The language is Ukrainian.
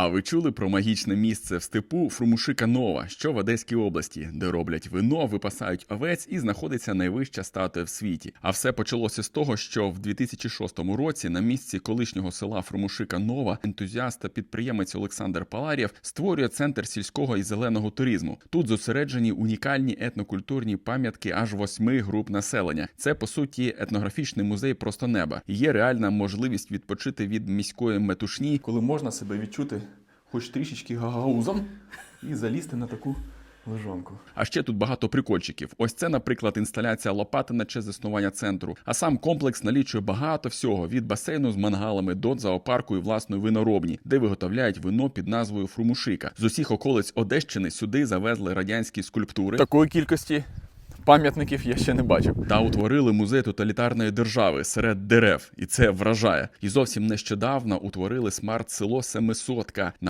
А ви чули про магічне місце в степу Фрумушика Нова, що в Одеській області, де роблять вино, випасають овець і знаходиться найвища статуя в світі. А все почалося з того, що в 2006 році на місці колишнього села Фрумушика Нова ентузіаст та підприємець Олександр Паларєв створює центр сільського і зеленого туризму. Тут зосереджені унікальні етнокультурні пам'ятки аж восьми груп населення. Це по суті етнографічний музей просто неба. Є реальна можливість відпочити від міської метушні, коли можна себе відчути хоч трішечки гагаузом і залізти на таку лежанку. А ще тут багато прикольчиків. Ось це, наприклад, інсталяція лопати на честь заснування центру. А сам комплекс налічує багато всього від басейну з мангалами до зоопарку і власної виноробні, де виготовляють вино під назвою Фрумушика. З усіх околиць Одещини сюди завезли радянські скульптури. Такої кількості пам'ятників я ще не бачив. Та утворили музей тоталітарної держави серед дерев, і це вражає. І зовсім нещодавно утворили смарт-село Семисотка на